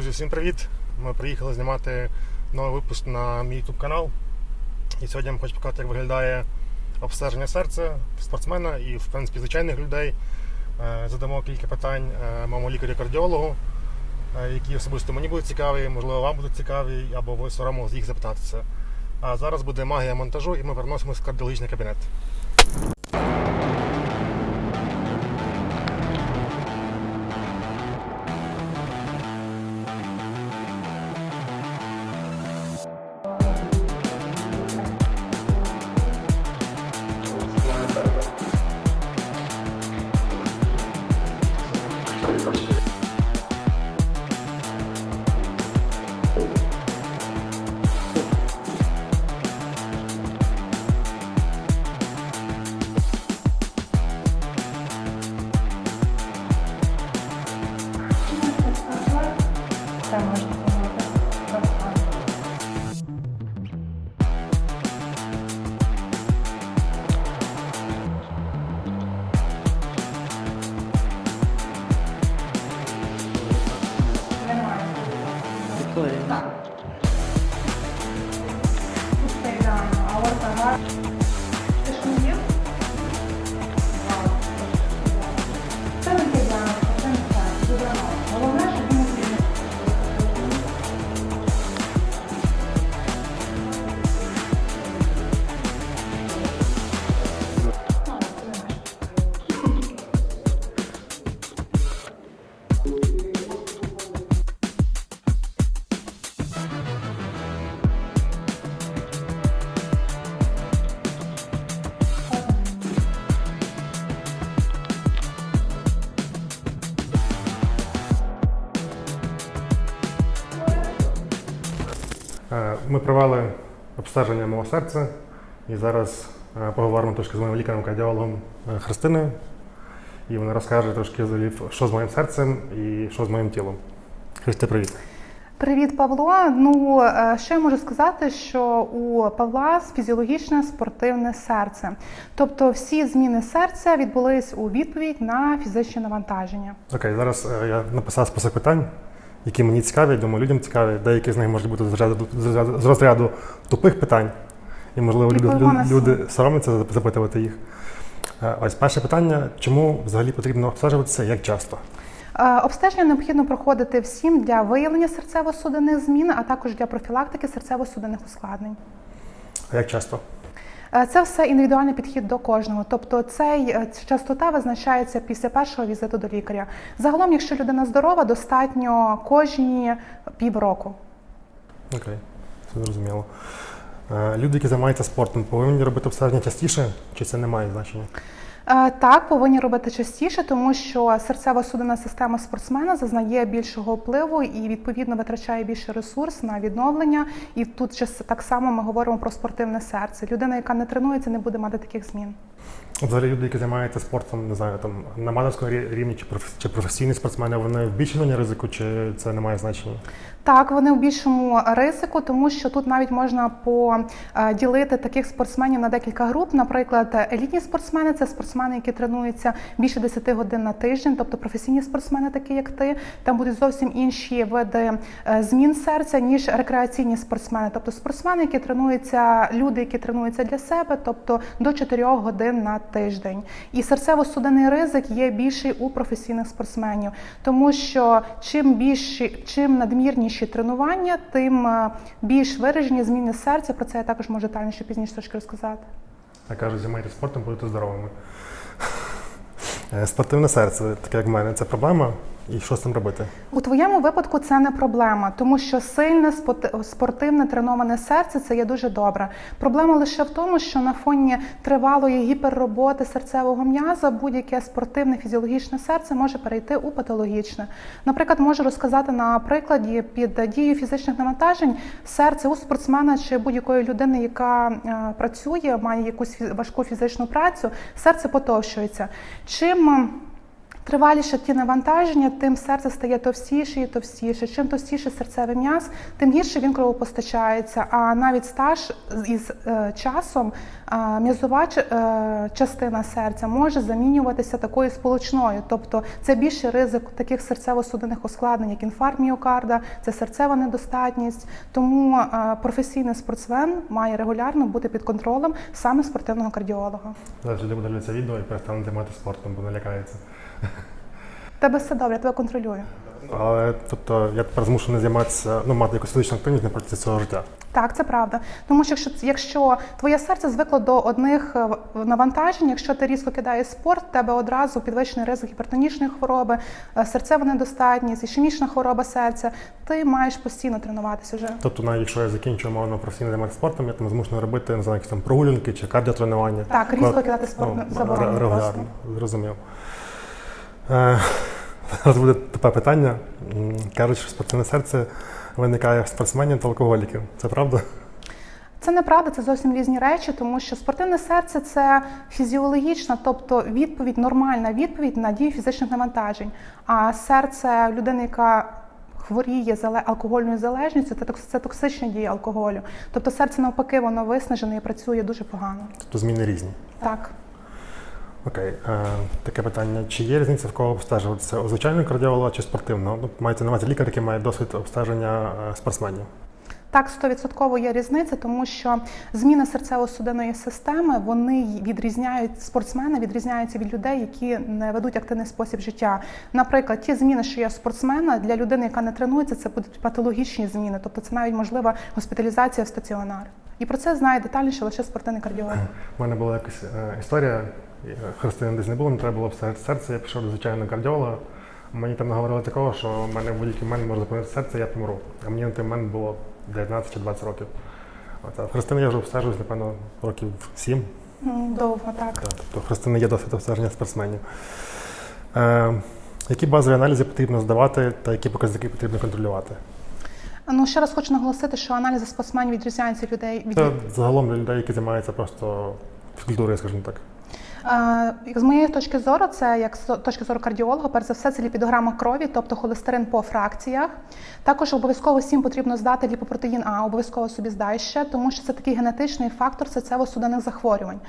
Друзі, всім привіт! Ми приїхали знімати новий випуск на мій YouTube канал. І сьогодні я вам хочу показати, як виглядає обстеження серця спортсмена і, в принципі, звичайних людей. Е, Задамо кілька питань е, моєму лікарю-кардіологу, е, які особисто мені будуть цікаві, можливо, вам будуть цікаві, або ви соромили їх запитатися. А зараз буде магія монтажу, і ми переносимося в кардіологічний кабінет. Це можна Ми провели обстеження мого серця і зараз е, поговоримо трошки з моїм лікарем-кардіологом е, Христиною. І вона розкаже трошки що з моїм серцем і що з моїм тілом. Христя, привіт. Привіт, Павло. Ну е, що я можу сказати, що у Павла фізіологічне спортивне серце. Тобто всі зміни серця відбулись у відповідь на фізичні навантаження. Окей, зараз е, я написав список питань, які мені цікаві, думаю, людям цікаві. Деякі з них можуть бути з розряду, з розряду- тупих питань. І, можливо, люди, люди соромляться запитувати їх. Е, Ось перше питання: чому взагалі потрібно обстежуватися як часто? Е, Обстеження необхідно проходити всім для виявлення серцево-судинних змін, а також для профілактики серцево-судинних ускладнень. А як часто? Е, Це все індивідуальний підхід до кожного. Тобто, цей е, частота визначається після першого візиту до лікаря. Загалом, якщо людина здорова, достатньо кожні півроку. Окей, все зрозуміло. Е, Люди, які займаються спортом, повинні робити обстеження частіше, чи це не має значення? Е, Так, повинні робити частіше, тому що серцево-судинна система спортсмена зазнає більшого впливу і відповідно витрачає більше ресурс на відновлення. І тут так само ми говоримо про спортивне серце. Людина, яка не тренується, не буде мати таких змін. Взагалі люди, які займаються спортом, не знаю, там на аматорському рівні чи чи професійні спортсмени, вони в більшому ризику, чи це не має значення? Так, вони у більшому ризику, тому що тут навіть можна поділити таких спортсменів на декілька груп. Наприклад, елітні спортсмени це спортсмени, які тренуються більше 10 годин на тиждень, тобто професійні спортсмени, такі як ти. Там будуть зовсім інші види е, змін серця, ніж рекреаційні спортсмени, тобто спортсмени, які тренуються, люди, які тренуються для себе, тобто до 4 годин на тиждень. І серцево-судинний ризик є більший у професійних спортсменів, тому що чим більші, чим надмірніші тренування, тим е, більш виражені зміни серця. Про це я також можу детальніше пізніше трошки розказати. Я кажу, займайтеся спортом, будете здоровими. Е, Спортивне серце, таке як в мене, це проблема. І що з цим робити? У твоєму випадку це не проблема, тому що сильне спортивне треноване серце це є дуже добре. Проблема лише в тому, що на фоні тривалої гіперроботи серцевого м'яза будь-яке спортивне фізіологічне серце може перейти у патологічне. Наприклад, можу розказати на прикладі під дією фізичних навантажень серце у спортсмена чи будь-якої людини, яка е, працює, має якусь важку фізичну працю, серце потовщується. Чим триваліше ті навантаження, тим серце стає товстіше і товстіше. Чим товстіше серцевий м'яз, тим гірше він кровопостачається. А навіть стаж із е, часом е, м'язова ч- е, частина серця може замінюватися такою сполучною. Тобто це більший ризик таких серцево-судинних ускладнень, як інфаркт міокарда, це серцева недостатність. Тому професійний спортсмен має регулярно бути під контролем саме спортивного кардіолога. Зараз люди будуть дивитися відео і перестануть займатися спортом, бо. В Тебе все добре, я тебе контролюю. Але тобто я тепер змушений займатися, ну, мати якусь фізичну активність на протязі цього життя. Так, це правда. Тому що якщо, якщо твоє серце звикло до одних е, навантажень, якщо ти різко кидаєш спорт, в тебе одразу підвищений ризик гіпертонічної хвороби, е, серцева недостатність, ішемічна хвороба серця, ти маєш постійно тренуватися вже. Тобто, навіть якщо я закінчую мовно професійно займатися спортом, я там змушений робити не знаю, якісь там прогулянки чи кардіотренування. Так, різко кидати спорт ну, заборонено ре- регулярно. просто. Зрозумів. Е, Зараз буде таке питання. Кажуть, що спортивне серце виникає в спортсменів та алкоголіків. Це правда? Це неправда, це зовсім різні речі, тому що спортивне серце це фізіологічна, тобто відповідь, нормальна відповідь на дію фізичних навантажень. А серце людини, яка хворіє зале- алкогольною залежністю, це токс- це токсичні дії алкоголю. Тобто серце навпаки, воно виснажене і працює дуже погано. Тобто зміни різні. Так. Окей, е, таке питання: чи є різниця в кого обстежуватися? У звичайного кардіолога чи спортивного? Ну, мається на увазі лікар, який має досвід обстеження е, спортсменів. Так, стовідсотково є різниця, тому що зміни серцево-судинної системи вони відрізняють спортсмени, відрізняються від людей, які не ведуть активний спосіб життя. Наприклад, ті зміни, що є у спортсмена, для людини, яка не тренується, це будуть патологічні зміни, тобто це навіть можлива госпіталізація в стаціонар. І про це знає детальніше лише спортивний кардіолог. У мене була якась е, історія. Христини десь не було, мені треба було обстежити серце. Я пішов до звичайного кардіолога. Мені там наговорили такого, що в мене в будь-який момент може зупинити серце, я помру. А мені на той момент було 19 чи 20 років. От, а в Христини я вже обстежуюсь, напевно, років 7. Довго так. Так, тобто в Христини є досвід обстеження спортсменів. Е, які базові аналізи потрібно здавати та які показники потрібно контролювати? Ну ще раз хочу наголосити, що аналізи спортсменів відрізняються людей від Це загалом для людей, які займаються просто фізкультурою, скажімо так. З моєї точки зору, це як з точки зору кардіолога, перш за все, це ліпідограма крові, тобто холестерин по фракціях. Також обов'язково всім потрібно здати ліпопротеїн А, обов'язково собі здай ще, тому що це такий генетичний фактор серцево-судинних захворювань.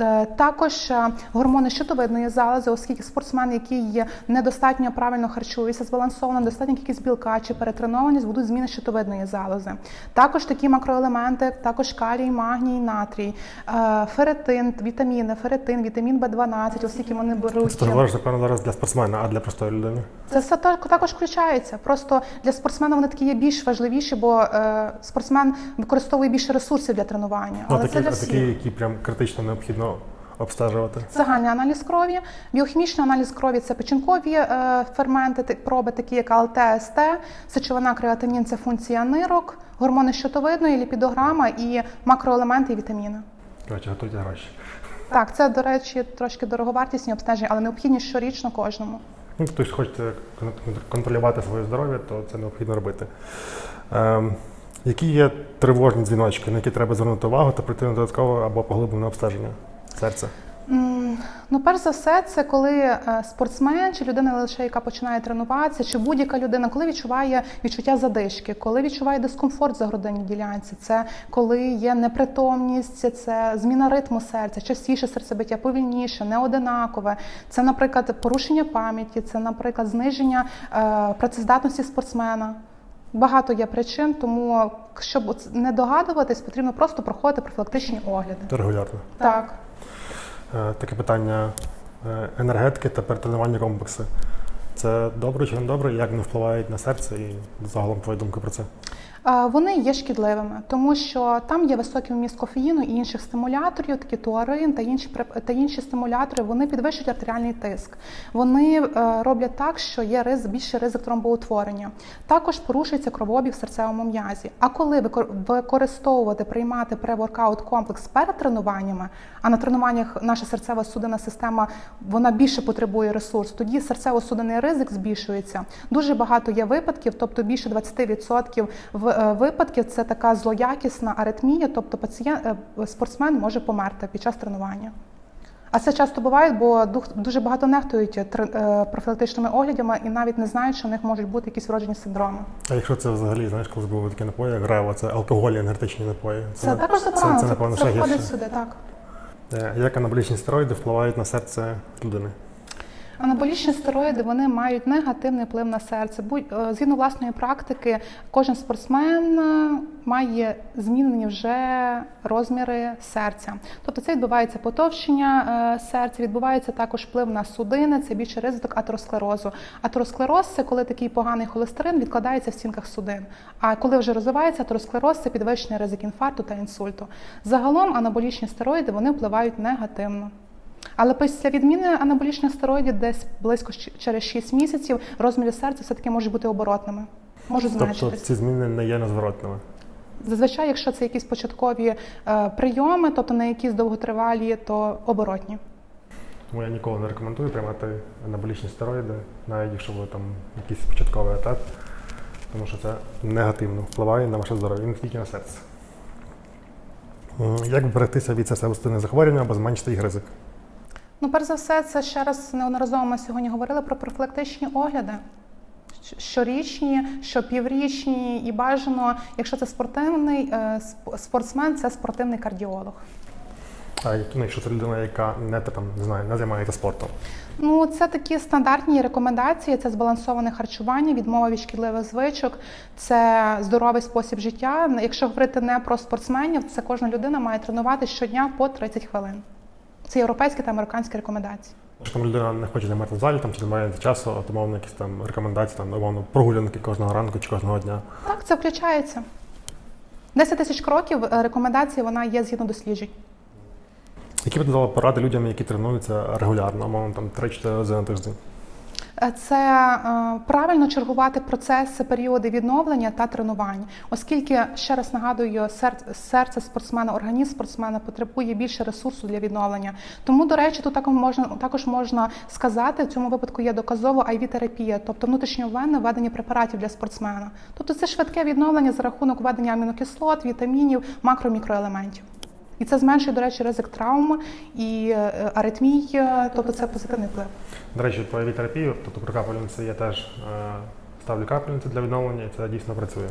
Е, Також е, гормони щитовидної залози, оскільки спортсмен, який є недостатньо правильно харчується, збалансовано, недостатня кількість білка чи перетренованість, будуть зміни щитовидної залози. Також такі макроелементи, також калій, магній, натрій, е, ферритин, вітаміни, ферритин, вітамін Б12, оскільки вони беруть. Це говориш, напевно, зараз для спортсмена, а для простої людини. Це все також включається. Просто для спортсмена вони такі є більш важливіші, бо спортсмен використовує більше ресурсів для тренування. Ну, Але такі, це для всіх. такі, які прям критично необхідно обстежувати. Загальний аналіз крові, біохімічний аналіз крові це печінкові е, ферменти, проби, такі як АЛТ, СТ, сечовина креатинін це функція нирок, гормони щитовидної, ліпідограма і макроелементи і вітаміни. Коротше, готуйте гроші. Так, це, до речі, трошки дороговартісні обстеження, але необхідні щорічно кожному. Ну, хтось хоче контролювати своє здоров'я, то це необхідно робити. Ем, які є тривожні дзвіночки, на які треба звернути увагу та прийти на додаткове або поглиблене обстеження серця? М, Ну, перш за все, це коли е, спортсмен чи людина лише яка починає тренуватися, чи будь-яка людина, коли відчуває відчуття задишки, коли відчуває дискомфорт за грудинній ділянці, це коли є непритомність, це зміна ритму серця, частіше серцебиття, повільніше, неодинакове. Це, наприклад, порушення пам'яті, це, наприклад, зниження е, працездатності спортсмена. Багато є причин, тому щоб не догадуватись, потрібно просто проходити профілактичні огляди. Регулярно. Так. Е, таке питання е, енергетики та перетренувальні комплекси. Це добре чи не добре? Як вони впливають на серце і загалом твої думки про це? Вони є шкідливими, тому що там є високий вміст кофеїну і інших стимуляторів, такі туарин та інші та інші стимулятори. Вони підвищують артеріальний тиск. Вони е, роблять так, що є ризик, більший ризик тромбоутворення. Також порушується кровообіг в серцевому м'язі. А коли викор- використовувати, приймати преворкаут комплекс перед тренуваннями, а на тренуваннях наша серцева судинна система вона більше потребує ресурс, тоді серцево-судинний ризик збільшується. Дуже багато є випадків, тобто більше 20% в випадків це така злоякісна аритмія, тобто пацієнт е, спортсмен може померти під час тренування. А це часто буває, бо дуже багато нехтують е, профілактичними оглядами і навіть не знають, що в них можуть бути якісь вроджені синдроми. А якщо це взагалі, знаєш, коли були такі напої, як грева, це алкогольні енергетичні напої. Це, також це, заборонено. це, Це, напевно, це ще входить сюди, так. Е, Як анаболічні стероїди впливають на серце людини? Анаболічні стероїди вони мають негативний вплив на серце. Будь е, згідно власної практики, кожен спортсмен е, має змінені вже розміри серця. Тобто це відбувається потовщення е, серця, відбувається також вплив на судини, це більше ризик атеросклерозу. Атеросклероз це коли такий поганий холестерин відкладається в стінках судин. А коли вже розвивається атеросклероз, це підвищений ризик інфаркту та інсульту. Загалом анаболічні стероїди вони впливають негативно. Але після відміни анаболічних стероїдів десь близько через 6 місяців розміри серця все-таки можуть бути оборотними. Можуть Тобто ці зміни не є незворотними. Зазвичай, якщо це якісь початкові е, прийоми, тобто не якісь довготривалі, то оборотні. Тому я ніколи не рекомендую приймати анаболічні стероїди, навіть якщо ви там якийсь початковий етап, тому що це негативно впливає на ваше здоров'я, не тільки на серце. Як вберегтися від серцево-судинних захворювань або зменшити їх ризик? Ну, перш за все, це ще раз неодноразово ми сьогодні говорили про профілактичні огляди. Щорічні, щопіврічні, і бажано, якщо це спортивний е, спортсмен, це спортивний кардіолог. А як- якщо це людина, яка не там не знаю, не займається спортом. Ну, це такі стандартні рекомендації: це збалансоване харчування, відмова від шкідливих звичок, це здоровий спосіб життя. Якщо говорити не про спортсменів, це кожна людина має тренувати щодня по 30 хвилин. Це європейські та американські рекомендації. Якщо там людина не хоче займатися в залі, там чи немає часу, а то умовно якісь там рекомендації, там умовно прогулянки кожного ранку чи кожного дня. Так, це включається. 10 тисяч кроків е, рекомендації вона є згідно досліджень. Які б дала поради людям, які тренуються регулярно, умовно там 3-4 рази на тиждень? Е, Це е, правильно чергувати процеси, періоди відновлення та тренувань, оскільки ще раз нагадую, сер- серце спортсмена, організм спортсмена потребує більше ресурсу для відновлення. Тому, до речі, тут також можна також можна сказати, в цьому випадку є доказово IV-терапія, тобто внутрішньовенне введення препаратів для спортсмена. Тобто це швидке відновлення за рахунок введення амінокислот, вітамінів, макро-мікроелементів. І це зменшує, до речі, ризик травм і е, аритмій, е, тобто це позитивний вплив. До речі, по терапію, тобто про капельниці я теж е, ставлю капельниці для відновлення, і це дійсно працює.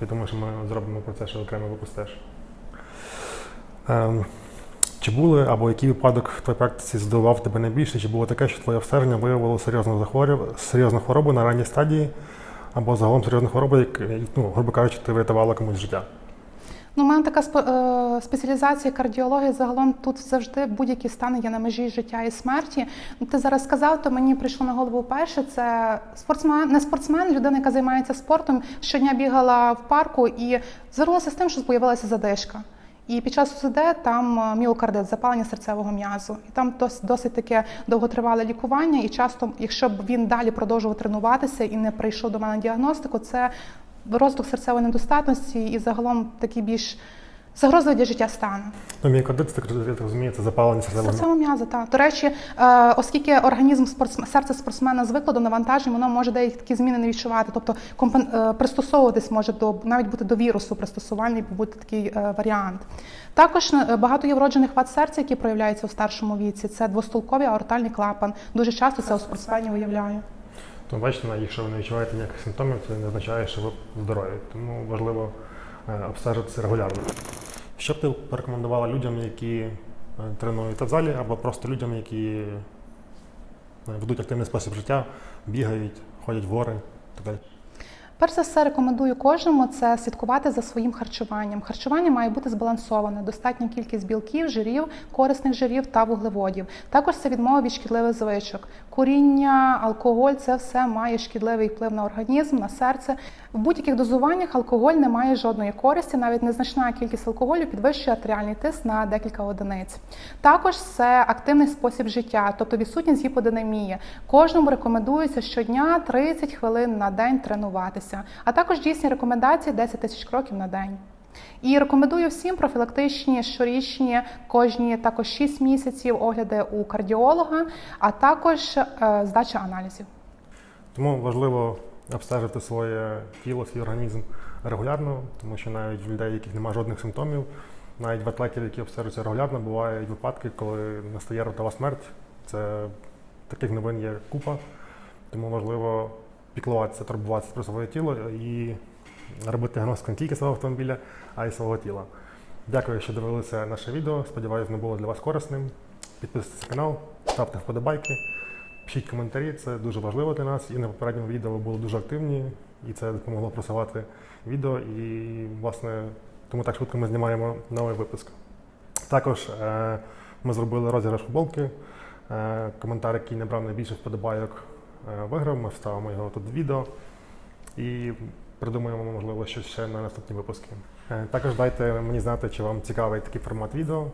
Я думаю, що ми зробимо про це ще окремо випуск теж. Ем, чи були або який випадок в твоїй практиці здивував тебе найбільше? Чи було таке, що твоє обстеження виявило серйозну захворювання, серйозну хворобу на ранній стадії, або загалом серйозну хворобу, як, ну, грубо кажучи, ти врятувала комусь життя? Ну, у мене така е, спеціалізація кардіології. Загалом тут завжди будь-які стани є на межі життя і смерті. Ну, Ти зараз сказав, то мені прийшло на голову перше. Це спортсмен, не спортсмен, людина, яка займається спортом. Щодня бігала в парку і звернулася з тим, що з'явилася задишка. І під час УЗД там е, міокардит, запалення серцевого м'язу. І там дос- досить таке довготривале лікування. І часто, якщо б він далі продовжував тренуватися і не прийшов до мене діагностику, це розвиток серцевої недостатності і загалом такий більш загрозливий для життя стан. Ну, міокардит, так я так розумію, це запалення серцевого Серцевого м'яза, так. До речі, е, оскільки організм спортсм... серце спортсмена звикло до навантажень, воно може деякі такі зміни не відчувати. Тобто компен... е, пристосовуватись може до навіть бути до вірусу пристосувальний, бути такий е, варіант. Також е, багато є вроджених вад серця, які проявляються у старшому віці. Це двостулковий аортальний клапан. Дуже часто це у спортсменів виявляє. То бачите, якщо ви не відчуваєте ніяких симптомів, це не означає, що ви здорові. Тому важливо е, обстежитися регулярно. Що б ти порекомендувала людям, які е, тренуються в залі, або просто людям, які е, ведуть активний спосіб життя, бігають, ходять в гори і так далі. Перш за все, рекомендую кожному це слідкувати за своїм харчуванням. Харчування має бути збалансоване, достатня кількість білків, жирів, корисних жирів та вуглеводів. Також це відмова від шкідливих звичок. Куріння, алкоголь це все має шкідливий вплив на організм, на серце. В будь-яких дозуваннях алкоголь не має жодної користі, навіть незначна кількість алкоголю підвищує артеріальний тиск на декілька одиниць. Також це активний спосіб життя, тобто відсутність гіподинамії. Кожному рекомендується щодня 30 хвилин на день тренуватися, а також дійсні рекомендації 10 тисяч кроків на день. І рекомендую всім профілактичні щорічні, кожні також 6 місяців огляди у кардіолога, а також е, здача аналізів. Тому важливо обстежити своє тіло, свій організм регулярно, тому що навіть в людей, яких немає жодних симптомів, навіть в атлетів, які обстежуються регулярно, бувають випадки, коли настає ротова смерть. Це таких новин є купа, тому важливо піклуватися, турбуватися про своє тіло і робити діагностику не тільки свого автомобіля, а й свого тіла. Дякую, що дивилися наше відео. Сподіваюсь, воно було для вас корисним. Підписуйтесь на канал, ставте вподобайки, пишіть коментарі, це дуже важливо для нас. І на попередньому відео ви були дуже активні, і це допомогло просувати відео. І, власне, тому так швидко ми знімаємо новий випуск. Також е, ми зробили розіграш футболки. Е, коментар, який набрав найбільше вподобайок, е, виграв. Ми вставимо його тут в відео і придумаємо, можливо, щось ще на наступні випуски. Е, Також дайте мені знати, чи вам цікавий такий формат відео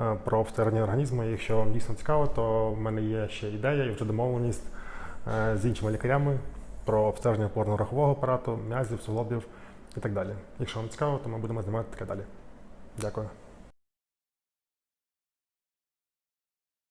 е, про обстеження організму. Якщо вам дійсно цікаво, то в мене є ще ідея і вже домовленість е, з іншими лікарями про обстеження опорно-рахового апарату, м'язів, суглобів і так далі. Якщо вам цікаво, то ми будемо знімати таке далі. Дякую.